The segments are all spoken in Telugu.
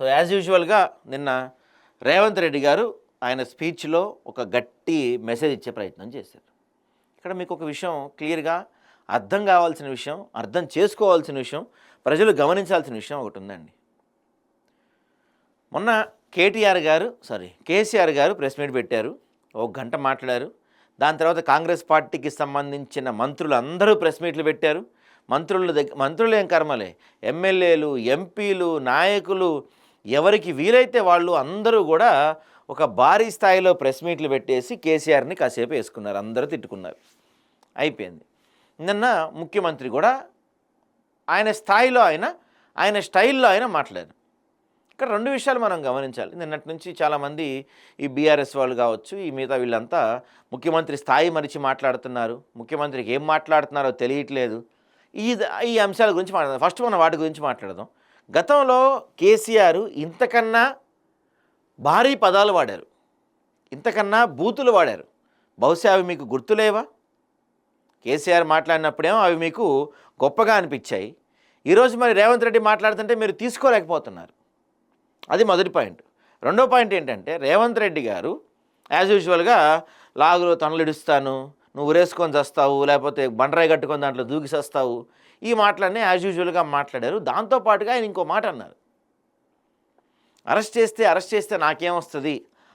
సో యాజ్ యూజువల్గా నిన్న రేవంత్ రెడ్డి గారు ఆయన స్పీచ్లో ఒక గట్టి మెసేజ్ ఇచ్చే ప్రయత్నం చేశారు. ఇక్కడ మీకు ఒక విషయం క్లియర్గా అర్థం కావాల్సిన విషయం అర్థం చేసుకోవాల్సిన విషయం ప్రజలు గమనించాల్సిన విషయం ఒకటి ఉందండి. మొన్న కేటీఆర్ గారు సారీ కేసీఆర్ గారు ప్రెస్ మీట్ పెట్టారు ఒక గంట మాట్లాడారు. దాని తర్వాత కాంగ్రెస్ పార్టీకి సంబంధించిన మంత్రులు అందరూ ప్రెస్ మీట్లు పెట్టారు. మంత్రుల దగ్గర మంత్రులు ఏం కర్మలే? ఎమ్మెల్యేలు ఎంపీలు నాయకులు ఎవరికి వీలైతే వాళ్ళు అందరూ కూడా ఒక భారీ స్థాయిలో ప్రెస్ మీట్లు పెట్టేసి కేసీఆర్ని కాసేపు వేసుకున్నారు అందరూ తిట్టుకున్నారు. అయిపోయింది. నిన్న ముఖ్యమంత్రి కూడా ఆయన స్థాయిలో ఆయన ఆయన స్టైల్లో ఆయన మాట్లాడారు. ఇక్కడ రెండు విషయాలు మనం గమనించాలి. నిన్నటి నుంచి చాలామంది ఈ బీఆర్ఎస్ వాళ్ళు కావచ్చు ఈ మిగతా వీళ్ళంతా ముఖ్యమంత్రి స్థాయి మరిచి మాట్లాడుతున్నారు. ముఖ్యమంత్రికి ఏం మాట్లాడుతున్నారో తెలియట్లేదు. ఈ ఈ అంశాల గురించి మాట్లాడదాం. ఫస్ట్ మనం వాటి గురించి మాట్లాడదాం. గతంలో కేసీఆర్ ఇంతకన్నా భారీ పదాలు వాడారు. ఇంతకన్నా బూతులు వాడారు. బహుశా అవి మీకు గుర్తులేవా? కేసీఆర్ మాట్లాడినప్పుడేమో అవి మీకు గొప్పగా అనిపించాయి. ఈరోజు మరి రేవంత్ రెడ్డి మాట్లాడుతుంటే మీరు తీసుకోలేకపోతున్నారు. అది మొదటి పాయింట్. రెండో పాయింట్ ఏంటంటే రేవంత్ రెడ్డి గారు యాజ్ యూజువల్గా లాగులో తనలిడుస్తాను నువ్వు ఉరేసుకొని చస్తావు లేకపోతే బండరాయి కట్టుకొని దాంట్లో దూకి చస్తావు ఈ మాటలన్నీ యాజ్ యూజువల్గా మాట్లాడారు. దాంతోపాటుగా ఆయన ఇంకో మాట అన్నారు. అరెస్ట్ చేస్తే అరెస్ట్ చేస్తే నాకేమొస్తుంది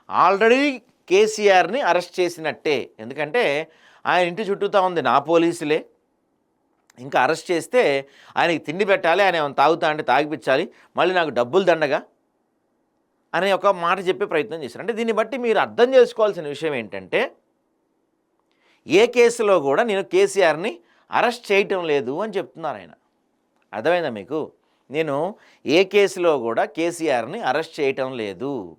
ఆల్రెడీ కేసీఆర్ని అరెస్ట్ చేసినట్టే. ఎందుకంటే ఆయన ఇంటి చుట్టూతా ఉంది నా పోలీసులే. ఇంకా అరెస్ట్ చేస్తే ఆయనకి తిండి పెట్టాలి ఆయన ఏమైనా తాగుతా అంటే తాగిపించాలి మళ్ళీ నాకు డబ్బులు దండగా? అనే ఒక మాట చెప్పే ప్రయత్నం చేశారు. అంటే దీన్ని బట్టి మీరు అర్థం చేసుకోవాల్సిన విషయం ఏంటంటే ఏ కేసులో కూడా నేను కేసీఆర్ని అరెస్ట్ చేయటం లేదు అని చెప్తున్నారు ఆయన. అర్థమైందా మీకు? నేను ఏ కేసులో కూడా కేసీఆర్ని అరెస్ట్ చేయటం లేదు.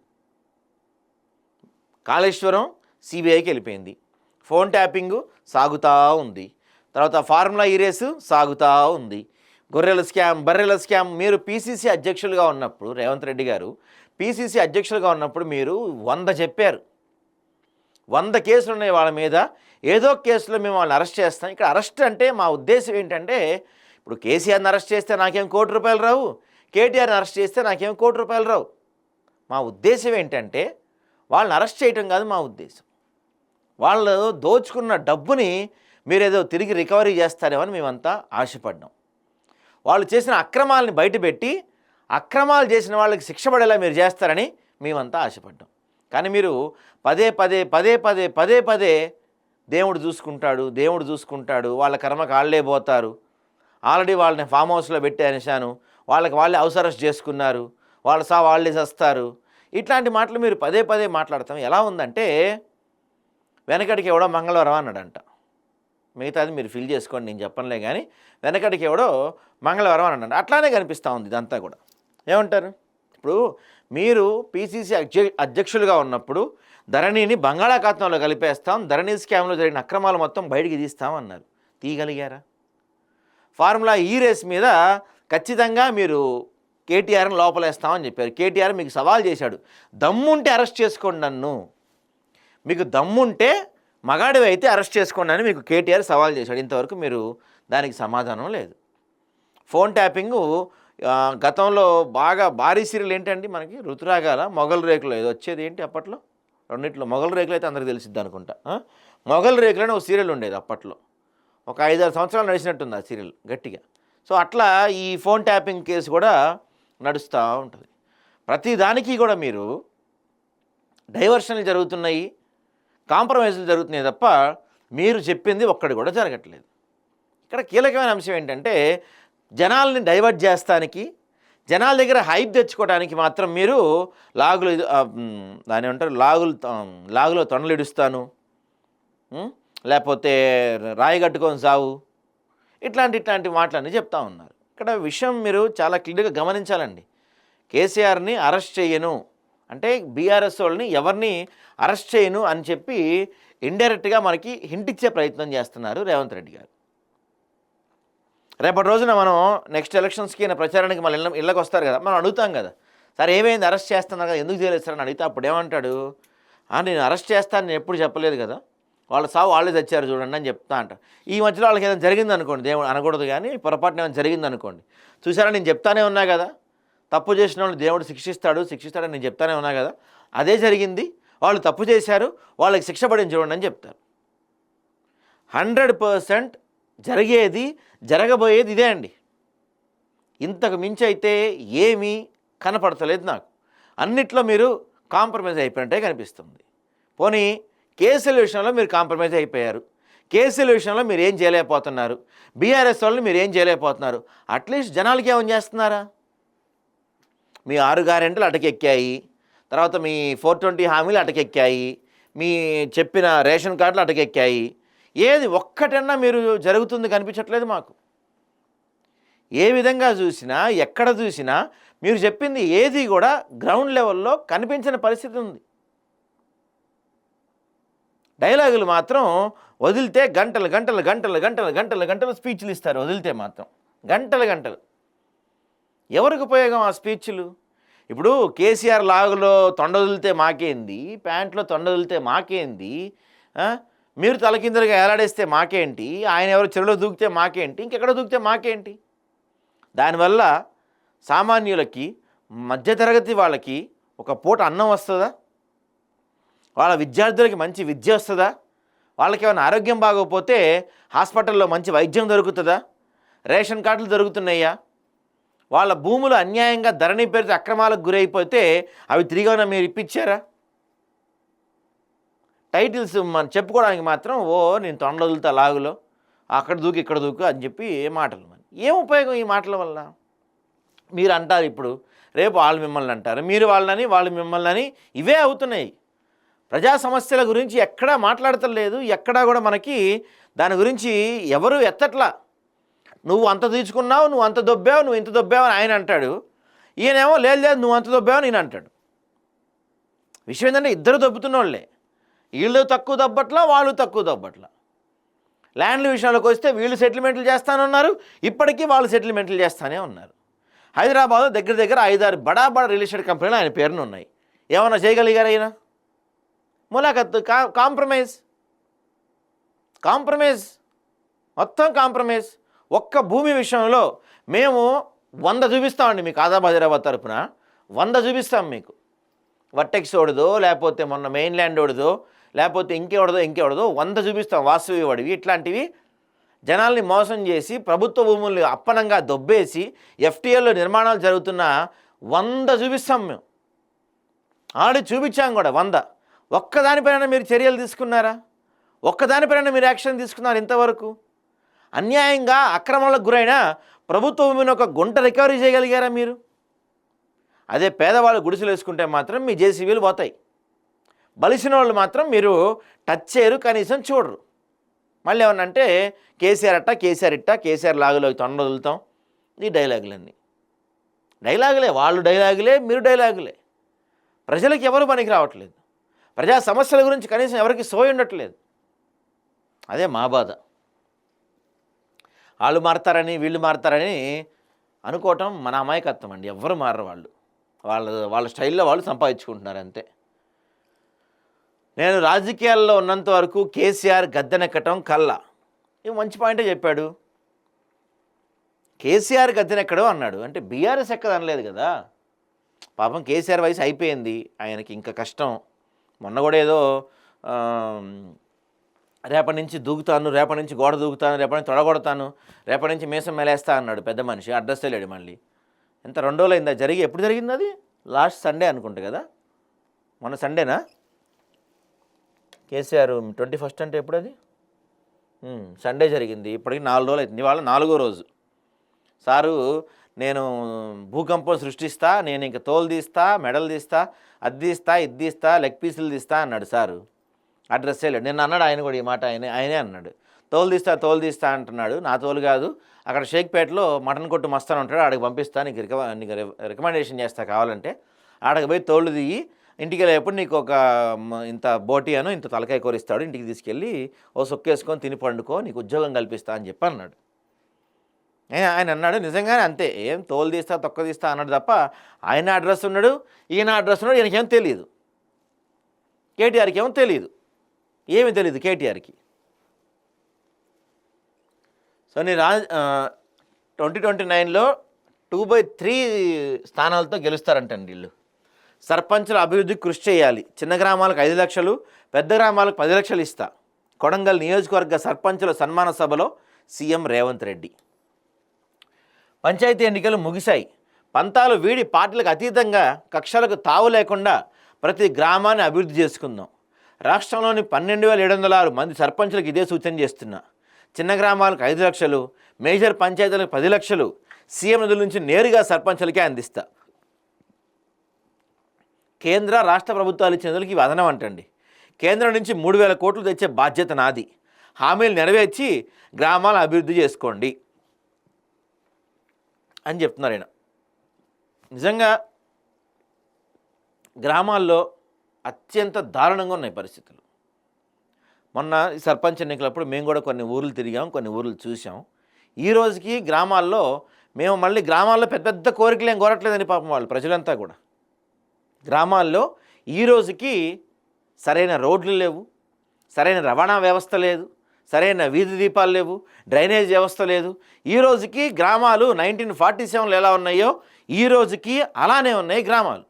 కాళేశ్వరం సిబిఐకి వెళ్ళిపోయింది. ఫోన్ ట్యాపింగ్ సాగుతూ ఉంది. తర్వాత ఫార్ములా ఈ రేసు సాగుతూ ఉంది. గొర్రెల స్కామ్ బర్రెల స్కామ్ మీరు పీసీసీ అధ్యక్షులుగా ఉన్నప్పుడు రేవంత్ రెడ్డి గారు పీసీసీ అధ్యక్షులుగా ఉన్నప్పుడు మీరు వంద చెప్పారు. వంద కేసులు ఉన్నాయి వాళ్ళ మీద ఏదో కేసులో మేము వాళ్ళని అరెస్ట్ చేస్తాం. ఇక్కడ అరెస్ట్ అంటే మా ఉద్దేశం ఏంటంటే ఇప్పుడు కేసీఆర్ని అరెస్ట్ చేస్తే నాకేం కోటి రూపాయలు రావు. కేటీఆర్ని అరెస్ట్ చేస్తే నాకేం కోటి రూపాయలు రావు. మా ఉద్దేశం ఏంటంటే వాళ్ళని అరెస్ట్ చేయటం కాదు మా ఉద్దేశం. వాళ్ళు దోచుకున్న డబ్బుని మీరేదో తిరిగి రికవరీ చేస్తారేమని మేమంతా ఆశపడ్డాం. వాళ్ళు చేసిన అక్రమాలని బయటపెట్టి అక్రమాలు చేసిన వాళ్ళకి శిక్ష పడేలా మీరు చేస్తారని మేమంతా ఆశపడ్డాం. కానీ మీరు పదే పదే పదే పదే పదే పదే దేవుడు చూసుకుంటాడు దేవుడు చూసుకుంటాడు వాళ్ళ కర్మ కాళ్ళే పోతారు. ఆల్రెడీ వాళ్ళని ఫామ్ హౌస్లో పెట్టి అనేసాను వాళ్ళకి వాళ్ళే అవసరస్ చేసుకున్నారు. వాళ్ళ సా వాళ్ళే చేస్తారు. ఇట్లాంటి మాటలు మీరు పదే పదే మాట్లాడతాం. ఎలా ఉందంటే వెనకడికి ఎవడో మంగళవారం అన్నాడంట. మిగతాది మీరు ఫిల్ చేసుకోండి నేను చెప్పనులే కానీ వెనకడికి ఎవడో మంగళవారం అన్నాడు అట్లానే కనిపిస్తూ ఉంది ఇదంతా కూడా. ఏమంటారు? ఇప్పుడు మీరు పీసీసీ అధ్యక్షులుగా ఉన్నప్పుడు ధరణిని బంగాళాఖాతంలో కలిపేస్తాం. ధరణి స్కామ్లో జరిగిన అక్రమాలు మొత్తం బయటికి తీస్తామన్నారు. తీయగలిగారా? ఫార్ములా ఈ రేస్ మీద ఖచ్చితంగా మీరు కేటీఆర్ని లోపలేస్తామని చెప్పారు. కేటీఆర్ మీకు సవాల్ చేశాడు. దమ్ముంటే అరెస్ట్ చేసుకోండి నన్ను. మీకు దమ్ముంటే మగాడివి అయితే అరెస్ట్ చేసుకోండి అని మీకు కేటీఆర్ సవాల్ చేశాడు. ఇంతవరకు మీరు దానికి సమాధానం లేదు. ఫోన్ ట్యాపింగ్ గతంలో బాగా భారీ సీరియల్ ఏంటండి మనకి? ఋతురాగాల మొగల్ రేకులు ఏదో వచ్చేది ఏంటి అప్పట్లో? రెండిట్లో మొగల్ రేకులు అయితే అందరికి తెలిసిద్ది అనుకుంటా. ఆ? మొగల్ ఒక సీరియల్ ఉండేది అప్పట్లో. ఒక ఐదారు సంవత్సరాలు నడిచినట్టుంది ఆ సీరియల్ గట్టిగా. సో అట్లా ఈ ఫోన్ ట్యాపింగ్ కేసు కూడా నడుస్తూ ఉంటుంది. ప్రతి దానికి కూడా మీరు డైవర్షన్లు జరుగుతున్నాయి కాంప్రమైజులు జరుగుతున్నాయి తప్ప మీరు చెప్పింది ఒక్కటి కూడా జరగట్లేదు. ఇక్కడ కీలకమైన అంశం ఏంటంటే జనాల్ని డైవర్ట్ చేస్తానికి జనాల దగ్గర హైప్ తెచ్చుకోవడానికి మాత్రం మీరు లాగులు దాని ఏమంటారు? లాగులు లాగులో తొండలు ఇడుస్తాను. లేకపోతే రాయి కట్టుకొని సావు. ఇట్లాంటి ఇట్లాంటి మాటలన్నీ చెప్తా ఉన్నారు. ఇక్కడ విషయం మీరు చాలా క్లియర్గా గమనించాలండి. కేసీఆర్ని అరెస్ట్ చేయను. అంటే బీఆర్ఎస్ వాళ్ళని ఎవరిని అరెస్ట్ చేయను అని చెప్పి ఇండైరెక్ట్గా మనకి హింటిచ్చే ప్రయత్నం చేస్తున్నారు రేవంత్ రెడ్డి గారు. రేపటి రోజున మనం నెక్స్ట్ ఎలక్షన్స్కి ఈయన ప్రచారానికి మళ్ళీ ఇళ్ళ ఇళ్ళకి వస్తారు కదా మనం అడుగుతాం కదా సార్ ఏమైంది? అరెస్ట్ చేస్తున్నారు కదా ఎందుకు చేయలేదు సార్? అని అడిగితే అప్పుడు ఏమంటాడు నేను అరెస్ట్ చేస్తాను నేను ఎప్పుడు చెప్పలేదు కదా వాళ్ళ సావు వాళ్ళే తెచ్చారు చూడండి అని చెప్తా అంట ఈ మధ్యలో వాళ్ళకి ఏదైనా జరిగింది అనుకోండి దేవుడు అనకూడదు కానీ పొరపాటున ఏమైనా జరిగింది అనుకోండి చూసారా నేను చెప్తానే ఉన్నా కదా తప్పు చేసిన వాళ్ళు దేవుడు శిక్షిస్తాడు శిక్షిస్తాడని నేను చెప్తానే ఉన్నా కదా అదే జరిగింది వాళ్ళు తప్పు చేశారు వాళ్ళకి శిక్ష పడిన చూడండి అని చెప్తారు. హండ్రెడ్ పర్సెంట్ జరిగేది జరగబోయేది ఇదే అండి. ఇంతకు మించి అయితే ఏమీ కనపడతలేదు నాకు. అన్నిట్లో మీరు కాంప్రమైజ్ అయిపోయినట్టే కనిపిస్తుంది. పోనీ కేసుల విషయంలో మీరు కాంప్రమైజ్ అయిపోయారు. కేసుల విషయంలో మీరు ఏం చేయలేకపోతున్నారు. బీఆర్ఎస్ వాళ్ళు మీరు ఏం చేయలేకపోతున్నారు. అట్లీస్ట్ జనాలకి ఏమని చేస్తున్నారా? మీ ఆరు గ్యారెంటీలు అటకెక్కాయి తర్వాత మీ ఫోర్ ట్వంటీ హామీలు అటకెక్కాయి మీ చెప్పిన రేషన్ కార్డులు అటకెక్కాయి ఏది ఒక్కటన్నా మీరు జరుగుతుంది కనిపించట్లేదు మాకు. ఏ విధంగా చూసినా ఎక్కడ చూసినా మీరు చెప్పింది ఏది కూడా గ్రౌండ్ లెవెల్లో కనిపించిన పరిస్థితి ఉంది. డైలాగులు మాత్రం వదిలితే గంటలు గంటలు గంటలు గంటలు గంటలు గంటలు స్పీచ్లు ఇస్తారు. వదిలితే మాత్రం గంటలు గంటలు. ఎవరికి ఉపయోగం ఆ స్పీచ్లు? ఇప్పుడు కేసీఆర్ లాగులో తొండ వదిలితే మాకేంది? ప్యాంట్లో తొండ వదిలితే మాకేంది? మీరు తలకిందలుగా ఏలాడేస్తే మాకేంటి? ఆయన ఎవరు చెరువులో దూకితే మాకేంటి? ఇంకెక్కడ దూకితే మాకేంటి? దానివల్ల సామాన్యులకి మధ్యతరగతి వాళ్ళకి ఒక పూట అన్నం వస్తుందా? వాళ్ళ విద్యార్థులకి మంచి విద్య వస్తుందా? వాళ్ళకి ఏమైనా ఆరోగ్యం బాగోకపోతే హాస్పిటల్లో మంచి వైద్యం దొరుకుతుందా? రేషన్ కార్డులు దొరుకుతున్నాయా? వాళ్ళ భూములు అన్యాయంగా ధరణి పేరుతో అక్రమాలకు గురైపోతే అవి తిరిగి మీరు ఇప్పించారా? టైటిల్స్ మనం చెప్పుకోవడానికి మాత్రం ఓ నేను తొండ వదులుతా లాగులో అక్కడ దూకి ఇక్కడ దూకు అని చెప్పి ఏ మాటలు మరి? ఏం ఉపయోగం ఈ మాటల వల్ల? మీరు అంటారు ఇప్పుడు రేపు వాళ్ళు మిమ్మల్ని అంటారు మీరు వాళ్ళని వాళ్ళు మిమ్మల్ని అని ఇవే అవుతున్నాయి. ప్రజా సమస్యల గురించి ఎక్కడా మాట్లాడతలేదు ఎక్కడా కూడా మనకి దాని గురించి ఎవరు ఎత్తట్లా. నువ్వు అంత తీసుకున్నావు నువ్వు అంత దొబ్బావు నువ్వు ఇంత దొబ్బావు అని ఆయన అంటాడు. ఈయనేమో లేదు లేదు నువ్వు అంత దొబ్బావు నేను అంటాడు. విషయం ఏంటంటే ఇద్దరు దొబ్బుతున్న వీళ్ళు తక్కువ దబ్బట్లా వాళ్ళు తక్కువ దబ్బట్లా. ల్యాండ్ల విషయంలోకి వస్తే వీళ్ళు సెటిల్మెంట్లు చేస్తానన్నారు ఇప్పటికీ వాళ్ళు సెటిల్మెంట్లు చేస్తానే ఉన్నారు. హైదరాబాద్లో దగ్గర దగ్గర ఐదారు బడా బడా రియల్ ఎస్టేట్ కంపెనీలు ఆయన పేరున ఉన్నాయి. ఏమన్నా చేయగలిగారు ఆయన ములాఖత్ కా కాంప్రమైజ్. కాంప్రమైజ్. మొత్తం కాంప్రమైజ్. ఒక్క భూమి విషయంలో మేము వంద చూపిస్తామండి మీకు ఆదాబ్ హైదరాబాద్ తరపున. వంద చూపిస్తాం మీకు. వర్టెక్స్ ఓడదో లేకపోతే మొన్న మెయిన్ ల్యాండ్ ఓడదో లేకపోతే ఇంకెవడదో ఇంకెవడదో వంద చూపిస్తాం వాస్తవి వాడివి. ఇట్లాంటివి జనాల్ని మోసం చేసి ప్రభుత్వ భూముల్ని అప్పనంగా దొబ్బేసి ఎఫ్టీఏలో నిర్మాణాలు జరుగుతున్న వంద చూపిస్తాం మేము. ఆడి చూపించాం కూడా వంద. ఒక్కదానిపైన మీరు చర్యలు తీసుకున్నారా? ఒక్కదానిపైన మీరు యాక్షన్ తీసుకున్నారు ఇంతవరకు? అన్యాయంగా అక్రమాలకు గురైన ప్రభుత్వ భూమిని ఒక గుంట రికవరీ చేయగలిగారా మీరు? అదే పేదవాళ్ళు గుడిసెలు వేసుకుంటే మాత్రం మీ జేసీబీలు పోతాయి. బలిసిన వాళ్ళు మాత్రం మీరు టచ్ చేయరు కనీసం చూడరు. మళ్ళీ ఏమన్నా అంటే కేసీఆర్ అట్ట కేసీఆర్ ఇట్ట కేసీఆర్ లాగులో తొండ వదులుతాం. ఈ డైలాగులన్నీ. డైలాగులే వాళ్ళు డైలాగులే మీరు డైలాగులే. ప్రజలకు ఎవరు పనికి రావట్లేదు. ప్రజా సమస్యల గురించి కనీసం ఎవరికి సోయి ఉండట్లేదు. అదే మా బాధ. వాళ్ళు మారతారని వీళ్ళు మారతారని అనుకోవటం మన అమాయకత్వం అండి. ఎవ్వరు మారరు వాళ్ళు. వాళ్ళ వాళ్ళ స్టైల్లో వాళ్ళు సంపాదించుకుంటున్నారు అంతే. నేను రాజకీయాల్లో ఉన్నంత వరకు కేసీఆర్ గద్దెనెక్కటం కల్లా. ఇది మంచి పాయింటే చెప్పాడు. కేసీఆర్ గద్దెనెక్కడం అన్నాడు. అంటే బీఆర్ఎస్ ఎక్కదనలేదు కదా. పాపం కేసీఆర్ వయసు అయిపోయింది. ఆయనకి ఇంకా కష్టం. మొన్న కూడా ఏదో రేపటి నుంచి దూకుతాను రేపటి నుంచి గోడ దూకుతాను రేపటి నుంచి తొడగొడతాను రేపటి నుంచి మీసం మేలేస్తా అన్నాడు పెద్ద మనిషి. అడ్రస్ తెలియడు మళ్ళీ. ఎంత రెండు రోజులు అయిందా? జరిగి ఎప్పుడు జరిగింది అది? లాస్ట్ సండే అనుకుంటా కదా. మొన్న సండేనా? కేసీఆర్ ట్వంటీ ఫస్ట్ అంటే ఎప్పుడు అది సండే జరిగింది. ఇప్పటికి నాలుగు రోజులు అవుతుంది ఇవాళ నాలుగో రోజు. సారు నేను భూకంపం సృష్టిస్తా నేను ఇంక తోలు తీస్తా మెడలు తీస్తా అది తీస్తా ఇది తీస్తా లెగ్ పీసులు తీస్తా అన్నాడు సారు. అడ్రస్ చేయలేడు నేను అన్నాడు ఆయన కూడా ఈ మాట ఆయన ఆయనే అన్నాడు. తోలు తీస్తా తోలు తీస్తా అంటున్నాడు. నా తోలు కాదు. అక్కడ షేక్పేటలో మటన్ కొట్టు మస్తాను ఉంటాడు. ఆడికి పంపిస్తా. నీకు రిక నీకు రికమెండేషన్ చేస్తా కావాలంటే. ఆడకి పోయి తోలు దిగి ఇంటికి వెళ్ళేప్పుడు నీకు ఒక ఇంత బోటి అను ఇంత తలకాయ కోరిస్తాడు ఇంటికి తీసుకెళ్ళి ఓ సొక్కేసుకొని తిని పండుకో నీకు ఉద్యోగం కల్పిస్తా అని చెప్పి అన్నాడు. ఏ- ఆయన అన్నాడు నిజంగానే అంతే ఏం తోలు తీస్తా తొక్క తీస్తా అన్నాడు తప్ప ఆయన అడ్రస్ ఉన్నాడు ఈయన అడ్రస్ ఉన్నాడు ఈయనకేం తెలియదు కేటీఆర్కి ఏమో తెలియదు ఏమీ తెలియదు కేటీఆర్కి. సో నేను రా ట్వంటీ ట్వంటీ నైన్లో టూ బై త్రీ స్థానాలతో గెలుస్తారంటండి వీళ్ళు. సర్పంచుల అభివృద్ధికి కృషి చేయాలి. చిన్న గ్రామాలకు ఐదు లక్షలు పెద్ద గ్రామాలకు పది లక్షలు ఇస్తా. కొడంగల్ నియోజకవర్గ సర్పంచుల సన్మాన సభలో సీఎం రేవంత్ రెడ్డి. పంచాయతీ ఎన్నికలు ముగిశాయి. పంతాలు వీడి పార్టీలకు అతీతంగా కక్షలకు తావు లేకుండా ప్రతి గ్రామాన్ని అభివృద్ధి చేసుకుందాం. రాష్ట్రంలోని పన్నెండు వేల ఏడు వందల ఆరు మంది సర్పంచులకు ఇదే సూచన చేస్తున్నా. చిన్న గ్రామాలకు ఐదు లక్షలు మేజర్ పంచాయతీలకు పది లక్షలు సీఎం నిధుల నుంచి నేరుగా సర్పంచులకే అందిస్తా. కేంద్ర రాష్ట్ర ప్రభుత్వాలు ఇచ్చిన నిధులకి ఇవి అదనం అంటండి. కేంద్రం నుంచి మూడు వేల కోట్లు తెచ్చే బాధ్యత నాది. హామీలు నెరవేర్చి గ్రామాల అభివృద్ధి చేసుకోండి అని చెప్తున్నారు ఆయన నిజంగా గ్రామాల్లో అత్యంత దారుణంగా ఉన్నాయి పరిస్థితులు. మొన్న సర్పంచ్ ఎన్నికలప్పుడు మేము కూడా కొన్ని ఊర్లు తిరిగాం కొన్ని ఊర్లు చూసాం ఈ రోజుకి గ్రామాల్లో మేము మళ్ళీ గ్రామాల్లో పెద్ద పెద్ద కోరికలు ఏం కోరట్లేదని పాపం వాళ్ళు ప్రజలంతా కూడా. గ్రామాల్లో ఈ రోజుకి సరైన రోడ్లు లేవు సరైన రవాణా వ్యవస్థ లేదు సరైన వీధి దీపాలు లేవు డ్రైనేజ్ వ్యవస్థ లేదు. ఈ రోజుకి గ్రామాలు నైన్టీన్ ఫార్టీ సెవెన్లో ఎలా ఉన్నాయో ఈ రోజుకి అలానే ఉన్నాయి గ్రామాలు.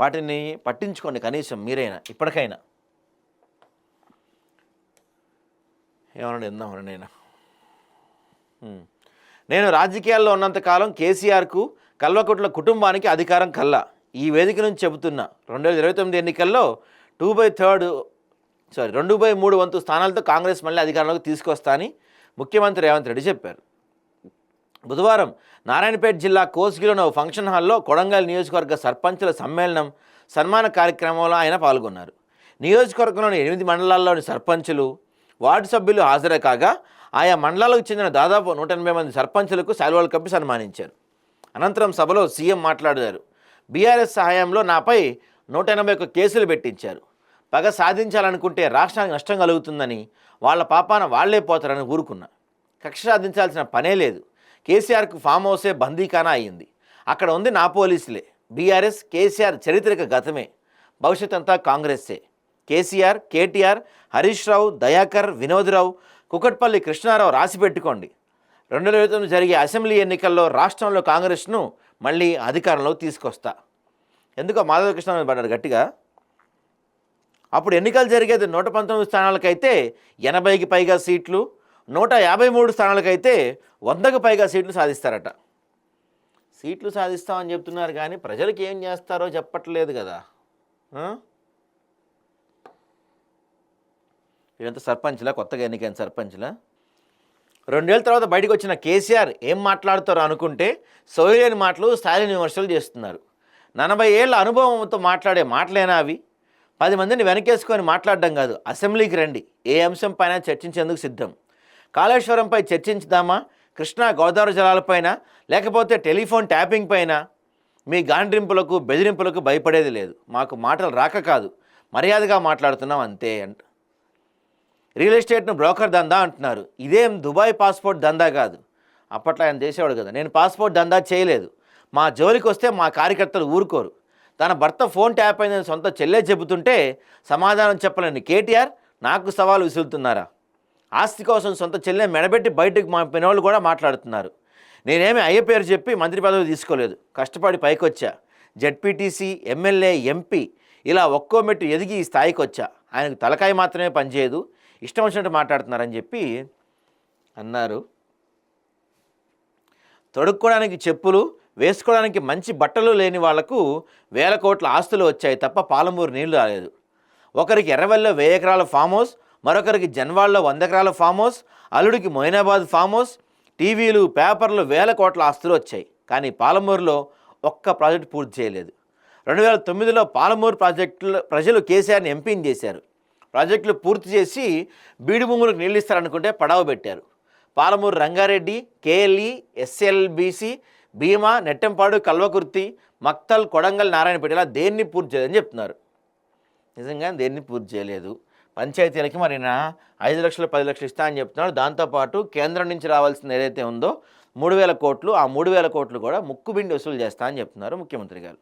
వాటిని పట్టించుకోండి కనీసం మీరైనా ఇప్పటికైనా. ఏమన్నా ఇందామని నేను? నేను రాజకీయాల్లో ఉన్నంతకాలం కేసీఆర్కు కల్వకుట్ల కుటుంబానికి అధికారం కల్లా. ఈ వేదిక నుంచి చెబుతున్నా రెండు వేల ఇరవై తొమ్మిది ఎన్నికల్లో టూ బై థర్డ్ సారీ రెండు బై మూడు వంతు స్థానాలతో కాంగ్రెస్ మళ్ళీ అధికారంలోకి తీసుకొస్తా అని ముఖ్యమంత్రి రేవంత్ రెడ్డి చెప్పారు. బుధవారం నారాయణపేట జిల్లా కోస్గిలోని ఓ ఫంక్షన్ హాల్లో కొడంగల్ నియోజకవర్గ సర్పంచుల సమ్మేళనం సన్మాన కార్యక్రమంలో ఆయన పాల్గొన్నారు. నియోజకవర్గంలోని ఎనిమిది మండలాల్లోని సర్పంచులు వార్డు సభ్యులు హాజరు కాగా ఆయా మండలాలకు చెందిన దాదాపు నూట ఎనభై మంది సర్పంచులకు శాల్వాలు కప్పి సన్మానించారు. అనంతరం సభలో సీఎం మాట్లాడారు. బీఆర్ఎస్ సహాయంలో నాపై నూట ఎనభై ఒక్క కేసులు పెట్టించారు. పగ సాధించాలనుకుంటే రాష్ట్రానికి నష్టం కలుగుతుందని వాళ్ళ పాపాన వాళ్ళే పోతారని ఊరుకున్నా. కక్ష సాధించాల్సిన పనే లేదు. కేసీఆర్కు ఫామ్ హౌసే బందీఖానా అయ్యింది అక్కడ ఉంది నా పోలీసులే. బీఆర్ఎస్ కేసీఆర్ చరిత్రక గతమే. భవిష్యత్ అంతా కాంగ్రెస్సే. కేసీఆర్ కేటీఆర్ హరీష్ రావు దయాకర్ వినోద్రావు కుకట్పల్లి కృష్ణారావు రాసి పెట్టుకోండి. రెండు వేల తొమ్మిది జరిగే అసెంబ్లీ ఎన్నికల్లో రాష్ట్రంలో కాంగ్రెస్ను మళ్ళీ అధికారంలో తీసుకొస్తా. ఎందుకో మాధవ కృష్ణ గట్టిగా. అప్పుడు ఎన్నికలు జరిగేది నూట పంతొమ్మిది స్థానాలకైతే ఎనభైకి పైగా సీట్లు నూట యాభై మూడు స్థానాలకైతే వందకు పైగా సీట్లు సాధిస్తారట. సీట్లు సాధిస్తామని చెప్తున్నారు కానీ ప్రజలకు ఏం చేస్తారో చెప్పట్లేదు కదా. వీళ్ళంతా సర్పంచ్లా కొత్తగా ఎన్నికైన సర్పంచ్లా? రెండేళ్ళ తర్వాత బయటకు వచ్చిన కేసీఆర్ ఏం మాట్లాడతారో అనుకుంటే సోయలేని మాటలు స్టాలిన్ విమర్శలు చేస్తున్నారు. నలభై ఏళ్ళ అనుభవంతో మాట్లాడే మాటలేనా అవి? పది మందిని వెనకేసుకొని మాట్లాడడం కాదు అసెంబ్లీకి రండి. ఏ అంశం పైన చర్చించేందుకు సిద్ధం? కాళేశ్వరంపై చర్చించుదామా? కృష్ణా గోదావరి జలాలపైన లేకపోతే టెలిఫోన్ ట్యాపింగ్ పైన? మీ గాండ్రింపులకు బెదిరింపులకు భయపడేది లేదు. మాకు మాటలు రాక కాదు. మర్యాదగా మాట్లాడుతున్నాం అంతే అంట. రియల్ ఎస్టేట్ను బ్రోకర్ దందా అంటున్నారు. ఇదేం దుబాయ్ పాస్పోర్ట్ దందా కాదు. అప్పట్లో ఆయన చేసేవాడు కదా. నేను పాస్పోర్ట్ దందా చేయలేదు. మా జోలికి వస్తే మా కార్యకర్తలు ఊరుకోరు. తన భర్త ఫోన్ ట్యాప్ అయిందని సొంత చెల్లె చెబుతుంటే సమాధానం చెప్పలేని కేటీఆర్ నాకు సవాలు విసులుతున్నారా? ఆస్తి కోసం సొంత చెల్లె మెడబెట్టి బయటకు పంపిన వాళ్ళు కూడా మాట్లాడుతున్నారు. నేనేమి అయ్య పేరు చెప్పి మంత్రి పదవి తీసుకోలేదు. కష్టపడి పైకొచ్చా. జడ్పీటీసీ ఎమ్మెల్యే ఎంపీ ఇలా ఒక్కో మెట్టు ఎదిగి ఈ స్థాయికి వచ్చా ఆయనకు తలకాయ మాత్రమే పనిచేయదు. ఇష్టం వచ్చినట్టు మాట్లాడుతున్నారని చెప్పి అన్నారు. తొడుక్కోవడానికి చెప్పులు వేసుకోవడానికి మంచి బట్టలు లేని వాళ్ళకు వేల కోట్ల ఆస్తులు వచ్చాయి తప్ప పాలమూరు నీళ్ళు రాలేదు. ఒకరికి ఎర్రవెల్లో వెయ్యి ఎకరాల ఫామ్ హౌస్ మరొకరికి జన్వాల్లో వంద ఎకరాల ఫామ్ హౌస్ అల్లుడికి మొయినాబాద్ ఫామ్ హౌస్ టీవీలు పేపర్లు వేల కోట్ల ఆస్తులు వచ్చాయి. కానీ పాలమూరులో ఒక్క ప్రాజెక్టు పూర్తి చేయలేదు. రెండు వేల తొమ్మిదిలో పాలమూరు ప్రాజెక్టులో ప్రజలు కేసీఆర్ని ఎంపీని చేశారు. ప్రాజెక్టులు పూర్తి చేసి బీడు భూములకు నీళ్ళు ఇస్తారనుకుంటే పడవ పెట్టారు. పాలమూరు రంగారెడ్డి కేఎల్ఈ ఎస్ఎల్బీసీ భీమా నెట్టెంపాడు కల్వకుర్తి మక్తల్ కొడంగల్ నారాయణపేట ఇలా దేన్ని పూర్తి చేయదని చెప్తున్నారు. నిజంగా దేన్ని పూర్తి చేయలేదు. పంచాయతీలకి మరి నా ఐదు లక్షలు పది లక్షలు ఇస్తా అని చెప్తున్నాడు దాంతోపాటు కేంద్రం నుంచి రావాల్సింది ఏదైతే ఉందో మూడు వేల కోట్లు ఆ మూడు వేల కోట్లు కూడా ముక్కుబిండి వసూలు చేస్తా అని చెప్తున్నారు ముఖ్యమంత్రి గారు.